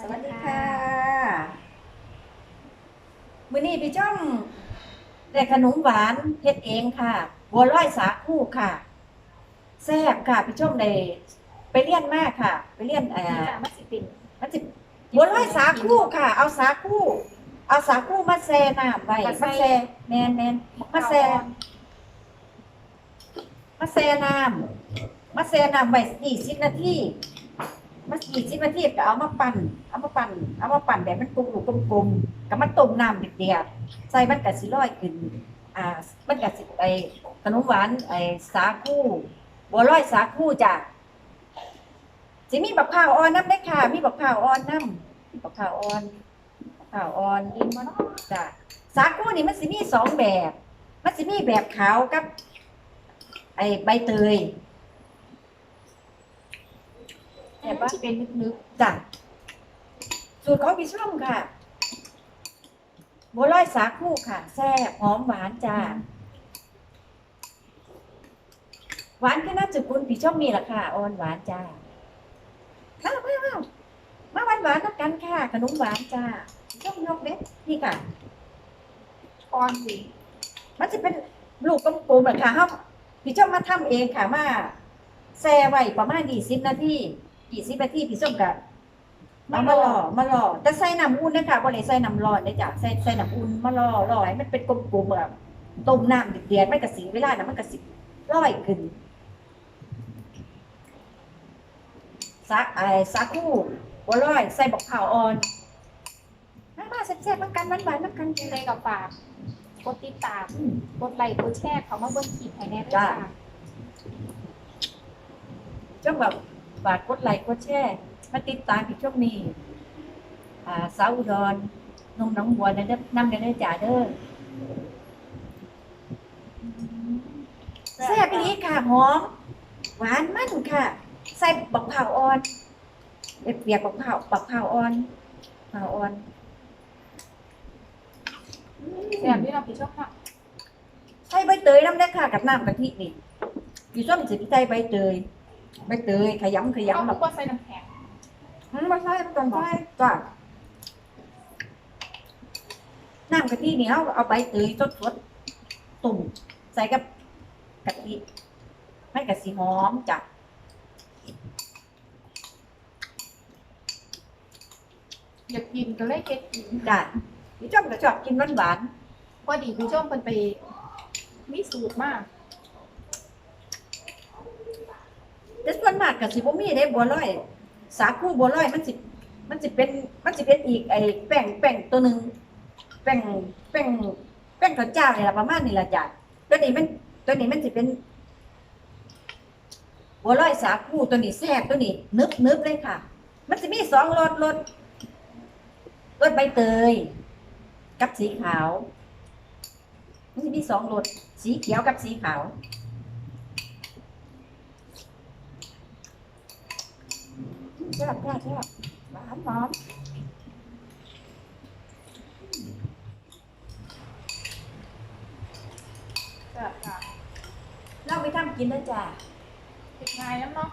สวัสดีค่ะมื้อนี้พี่จ้องได้ขนมหวานเฮ็ดเองค่ะ บัวลอยสาคูค่ะแซ่บค่ะพี่จ้องได้ไปเรียนมากค่ะ ไปเรียนเอ่อมันสิเป็นมันสิบัวลอยสาคูค่ะ เอาสาคูเอาสาคูมาแช่น้ำไว้มาแช่แม่นแม่นมาแช่มาแช่น้ำมาแช่น้ำไว้20นาที มา20นาทีก็เอามาปั่น เอามาปั่น เอามาปั่นแบบมันกลมลูกลมๆก็มาต้มน้ำเดือดๆใส่มันก็สิลอยขึ้น อ่า มันก็สิไอขนมหวานไอสาคูบัวลอยสาคูจ้ะสิมีบักพร้าวอ่อนน้ำได้ค่ะ มีบักพร้าวอ่อนน้ำมีบักพร้าวอ่อนบักพร้าวอ่อนกินมาเนาะจ้ะสาคูนี่มันสิมีสองแบบ มันสิมีแบบขาวกับ ไอใบเตย แต่ว่าเป็นนึกจ้ะสูตรของพี่ช่องค่ะบัวลอยสาคูค่ะแซ่บหอมหวานจ้าหวานแค่น้ำจุกุลพี่ช่องมีละค่ะอ่อนหวานจ้ามามามามาหวานหวานกกันค่ะ ขนมหวานจ้าพี่ช่องยกเด็ดนี่ค่ะอ่อนสิมันจะเป็นลูกกลมๆอะค่ะเฮาพี่เจ้ามาทำเองค่ะมาแช่ไว้ประมาณ20นาที 20นาทีพี่ส้มก็เอามาล่อมาล่อแต่ใส่น้ำอุ่นนะคะบ่ได้ใส่น้ำร้อนเด้จ้ะใส่ใส่น้ำอุ่นมาล่อล่อให้มันเป็นกลมๆแบบต้มน้ำเดือดๆมันก็สิเวลานั้นมันก็สิลอยขึ้นสักไอ้สักคู่บ่ลอย ใส่บักข้าวอ่อนมามาแซ่บๆมันกันหวานๆมันกันกินเลยกับฝากกดติดตามอืมกดไลค์กดแชร์เขามาเบิ่งคลิปให้แน่ด้วยจ้าค่ะช่วงแบบ ฝากกดไลค์กดแชร์มาติดตามอีกช่วงนี้อ่าสาวอุดรนมหน้องบัวนะเด้อนำกันได้อจ่าเด้อแซ่บอีนี้ค่ะหอมหวานมันค่ะ ใส่บักเผาวอ่อนเปียกบักเผาวบักเผาวอ่อนเผาวอ่อนแซ่บที่เราพี่ชอบค่ะใส่ใบเตยน้ำได้อค่ะ กับน้ำกะทินี่อยู่ส้มสิใส่ใบเตย ใบเตยขยำขเขายำแบบก็ใส่น้ำแข็งมันมาใช่มันต้องใช่จ้ะน้ำกะทินี่เอาเอาใบเตยสดสดๆตุ่มใส่กับกะทิให้กะสีหอมจ้ะอยากกินก็เลยเก็ดกินจ้ะพี่จ้อมก็ชอบกินหวานหวานพอดีพี่ชมเพิ่นไปมีสูตรมาก ๆ แต่ส่วนมากกะสิบ่มีได้บัวลอย สาคูบัวลอยมันสิมันสิเป็นมันสิเป็นอีกไอ้แป้งแป้งตัวหนึ่งแป้งแป้งแป้งข้าวเจ้านี่แหละประมาณนี้ละจ้ะตัวนี้มันตัวนี้มันสิเป็นบัวลอยสาคูตัวนี้แซ่บตัวนี้นึบนึบเลยค่ะ มันจะมีสองรสรสรสใบเตย กับสีขาว มันจะมีสองรสสีเขียวกับสีขาว แซ่บแซ่บแซ่บหวานหอมแซ่บค่ะเราไปทำกินนะจ้ะเผ็ดง่ายน้ำเนาะ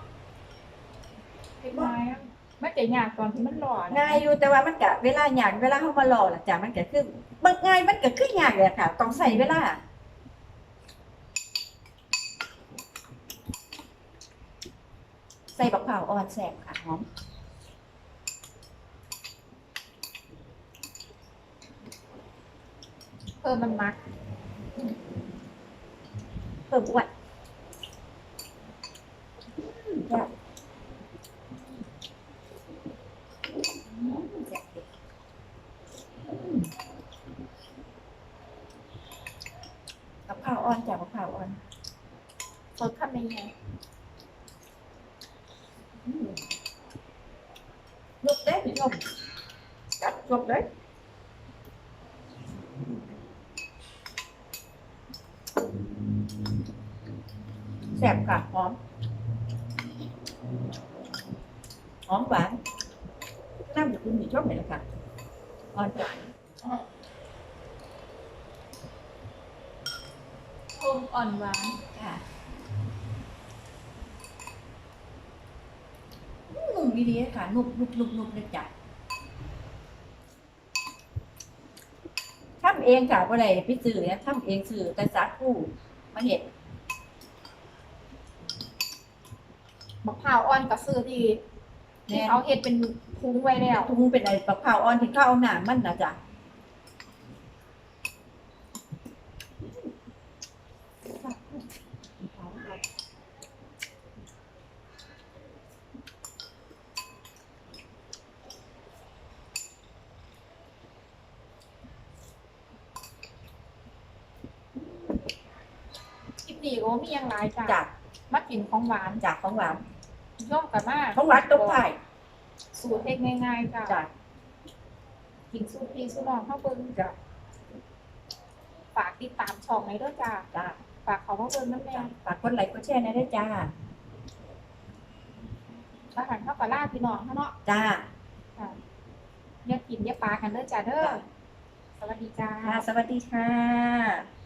เผ็ดง่ายน้ำไม่แต่ยากตอนที่มันร้อนง่ายอยู่แต่ว่ามันกะเวลาหยางเวลาเข้ามารอล่ะจ้ะมันก็คือมันง่ายมันก็คือหยางเลยค่ะ ต้องใส่เวลา ใส่บักเผาอ่อนแสบค่ะหอมเพิ่มมันมัก เพิ่มอ้วนอืมจ้ะอืมแซ่บเด็ดอืมบักเผาอ่อนจ้ะบักเผาอ่อนสดทำยังไง อืมลุกเด้พี่ชมกั ดลุกเด้แซ่บค่ะหอมหอมหวานน้ำอยู่คุณมีชอบไหนล่ะค่ะอ่อนหวานคมอ่อนหวานค่ะนุ่มดีๆค่ะนุ่มนุ่มนุ่มนุ่มเลยจ้ะำ เองค่ะบ่ได้ไปซื้อเนี่ยทำเองซื้อแต่สาคูมาเฮ็ดมะพร้าวอ่อนก็ซื้อที่ที่เขาเฮ็ดเป็นพุงไว้แล้ว ทุงเป็นไอ้ปักข้าวอ่อนที่เขาเอาหนามันนะจ๊ะ นี้ก็บ่มีหยังหลายจ้ะจากมากินของหวานจากของหวานย่อมกันมากของหวานตกท้ายสูตรเฮ็ดง่ายๆจ้ะจากกินสูตรพี่สูตรน้องเข้าเบิ่งจากฝากติดตามช่องในเด้อจ้ะจากฝากเขามาเบิ่งนำแน่ฝากกดไลค์กดแชร์หนะด้วยจ้าถ้าหันเข้ากับลาพี่น้องเฮาเนาะจ้าค่ะอย่ากินอย่าปากันเด้อจ้ะเด้อจ้ะสวัสดีจ้าค่ะสวัสดีค่ะ